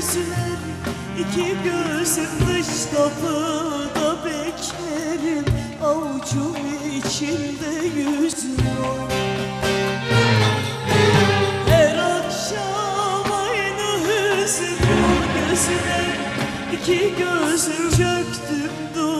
Gözler iki gözüm dış kapıda beklerim. Avucum içinde yüzüm var Her akşam aynı hüzün gözler iki gözüm çöktüm duvar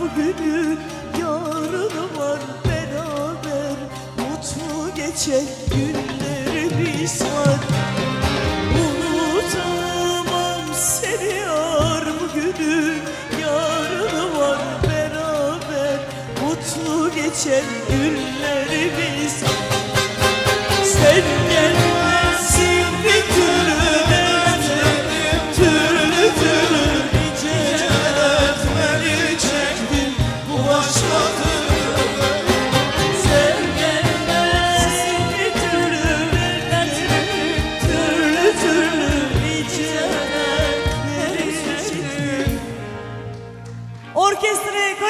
bugünü Yarını var beraber. Mutlu geçen günlerimiz var Unutamam seni yar bugünü Yarını var. Beraber Mutlu geçen günlerimiz. Sen gelmezsin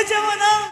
dertleri çektim Orkestraya kocaman al